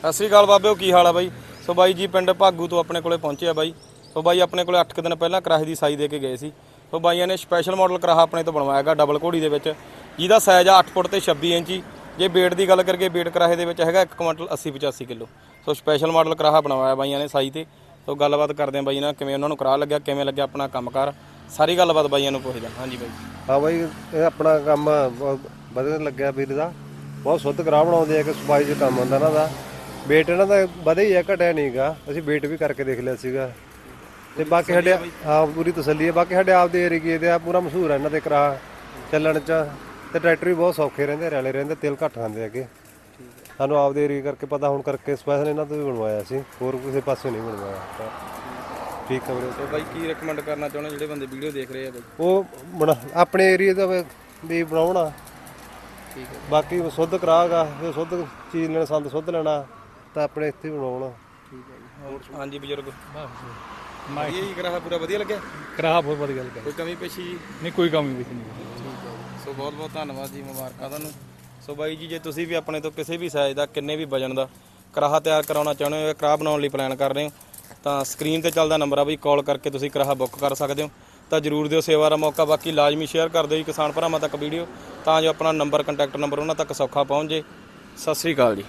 ਸਤਿ ਸ੍ਰੀ ਅਕਾਲ ਬਾਬਿਓ, ਕੀ ਹਾਲ ਆ ਬਾਈ? ਸੋ ਬਾਈ ਜੀ, ਪਿੰਡ ਭਾਗੂ ਤੋਂ ਆਪਣੇ ਕੋਲੇ ਪਹੁੰਚਿਆ ਬਾਈ। ਸੋ ਬਾਈ, ਆਪਣੇ ਕੋਲੇ 8 ਦਿਨ ਪਹਿਲਾਂ ਕਰਾਹੇ ਦੀ ਸਾਈ ਦੇ ਕੇ ਗਏ ਸੀ। ਸੋ ਬਾਈਆਂ ਨੇ ਸਪੈਸ਼ਲ ਮਾਡਲ ਕਰਾਹਾ ਆਪਣੇ ਤੋਂ ਬਣਵਾਇਆਗਾ ਡਬਲ ਘੋੜੀ ਦੇ ਵਿੱਚ। ਜਿਹਦਾ ਸਾਈਜ਼ ਆ 8 ਫੁੱਟ ਤੇ 26 ਇੰਚੀ। ਜੇ weight ਦੀ ਗੱਲ ਕਰੀਏ, weight ਕਰਾਹੇ ਦੇ ਵਿੱਚ ਹੈਗਾ 1 quintal 80 85 kilo. So special model ਕਰਾਹਾ ਬਣਵਾਇਆ ਬਾਈਆਂ ਨੇ ਸਾਈ ਤੇ। ਸੋ ਗੱਲਬਾਤ ਕਰਦੇ ਆ ਬਾਈ ਨਾਲ, ਕਿਵੇਂ ਉਹਨਾਂ ਨੂੰ ਕਰਾਹ ਲੱਗਿਆ, ਕਿਵੇਂ ਲੱਗਿਆ ਆਪਣਾ ਕੰਮਕਾਰ? ਸਾਰੀ ਗੱਲਬਾਤ ਬਾਈਆਂ ਨੂੰ ਪੁੱਛਦਾ ਹਾਂਜੀ ਬਾਈ। ਹਾਂ ਬਾਈ, ਇਹ ਆਪਣਾ ਕੰਮ ਵਧੀਆ ਲੱਗਿਆ ਵੀਰ ਦਾ। ਬਹੁਤ ਸ਼ੁੱਧ ਕਰਾਹ ਬਣਾਉਂਦੇ ਆ ਕਿ ਸਫ਼ਾਈ ਦੇ ਕੰਮ ਹੁੰਦਾ ਇਹਨਾਂ ਦਾ ਵੇਟ ਇਹਨਾਂ ਦਾ ਵਧਿਆ ਹੀ ਆ ਘਟਿਆ ਨਹੀਂਗਾ ਅਸੀਂ ਵੇਟ ਵੀ ਕਰਕੇ ਦੇਖ ਲਿਆ ਸੀਗਾ। ਤੇ ਬਾਕੀ ਸਾਡੇ ਹਾਂ ਪੂਰੀ ਤਸੱਲੀ ਹੈ ਬਾਕੀ ਸਾਡੇ ਆਪ ਦੇ ਏਰੀਏ ਦੇ ਆ ਪੂਰਾ ਮਸ਼ਹੂਰ ਹੈ ਇਹਨਾਂ ਦੇ ਕਰਾ ਚੱਲਣ ਚ। ਤੇ ਟਰੈਕਟਰ ਵੀ ਬਹੁਤ ਸੌਖੇ ਰਹਿੰਦੇ ਰੈਲੇ ਰਹਿੰਦੇ ਤੇਲ ਘੱਟ ਖਾਂਦੇ ਅੱਗੇ ਸਾਨੂੰ ਆਪ ਦੇ ਏਰੀਏ ਕਰਕੇ ਪਤਾ ਹੁਣ ਕਰਕੇ ਸਪੈਸ਼ਲ ਇਹਨਾਂ ਤੋਂ ਵੀ ਬਣਵਾਇਆ ਸੀ। ਹੋਰ ਕਿਸੇ ਪਾਸੇ ਨਹੀਂ ਬਣਵਾਇਆ। ਤਾਂ ਠੀਕ ਹੈ ਵੀਰੇ। ਸੋ ਬਾਈ ਕੀ ਰეკਮੈਂਡ ਕਰਨਾ ਚਾਹੁੰਦੇ ਜਿਹੜੇ ਬੰਦੇ ਵੀਡੀਓ ਦੇਖ ਰਹੇ ਆ ਬਾਈ। ਉਹ ਬਣਾ ਆਪਣੇ ਏਰੀਏ ਦਾ ਵੀ- ਬਣਾਉਣਾ। ਠੀਕ ਹੈ ਬਾਕੀ ਸ਼ੁੱਧ ਕਰਾਗਾ ਜੇ ਸ਼ੁੱਧ ਚੀਜ਼ ਲੈਣਾ ਸੰਦ ਸ਼ੁੱਧ ਲੈਣਾ। ਤਾਂ ਆਪਣੇ ਇੱਥੇ ਬਣਾਉਣਾ। ਠੀਕ ਹੈ ਜੀ। ਹੋਰ ਹਾਂਜੀ ਬਜ਼ੁਰਗ। ਵਧੀਆ ਜੀ ਕਰਾਹਾ ਪੂਰਾ ਵਧੀਆ ਲੱਗਿਆ? ਕਰਾ ਬਹੁਤ ਵਧੀਆ ਲੱਗਾ ਕੋਈ ਕਮੀ ਪੇਸ਼ੀ ਜੀ? ਨਹੀਂ ਕੋਈ ਕਮੀ ਵਿੱਚ ਨਹੀਂ। ਠੀਕ ਹੈ ਜੀ। ਸੋ ਬਹੁਤ ਬਹੁਤ ਧੰਨਵਾਦ ਜੀ ਮੁਬਾਰਕਾਂ ਤੁਹਾਨੂੰ। ਸੋ ਬਾਈ ਜੀ ਜੇ ਤੁਸੀਂ ਵੀ ਆਪਣੇ ਤੋਂ ਕਿਸੇ ਵੀ ਸਾਈਜ਼ ਦਾ ਕਿੰਨੇ ਵੀ ਵਜਨ ਦਾ ਕਰਾਹਾ ਤਿਆਰ ਕਰਾਉਣਾ ਚਾਹੁੰਦੇ ਹੋ ਜਾਂ ਕਰਾਹ ਬਣਾਉਣ ਲਈ ਪਲਾਨ ਕਰ ਰਹੇ ਹੋ ਤਾਂ ਸਕਰੀਨ ਤੇ ਚੱਲਦਾ ਨੰਬਰ ਆ ਬਈ ਕਾਲ ਕਰਕੇ ਤੁਸੀਂ ਕਰਾਹਾ ਬੁੱਕ ਕਰ ਸਕਦੇ ਹੋ। ਤਾਂ ਜਰੂਰ ਦਿਓ ਸੇਵਾ ਦਾ ਮੌਕਾ ਬਾਕੀ ਲਾਜ਼ਮੀ ਸ਼ੇਅਰ ਕਰ ਦਿਓ ਜੀ ਕਿਸਾਨ ਭਰਾਵਾਂ ਤੱਕ ਵੀਡੀਓ ਤਾਂ ਜੋ ਆਪਣਾ ਨੰਬਰ ਕੰਟੈਕਟ ਨੰਬਰ ਉਹਨਾਂ ਤੱਕ ਸੌਖਾ ਪਹੁੰਚ ਜੇ ਸਤਿ ਸ੍ਰੀ ਅਕਾਲ ਜੀ।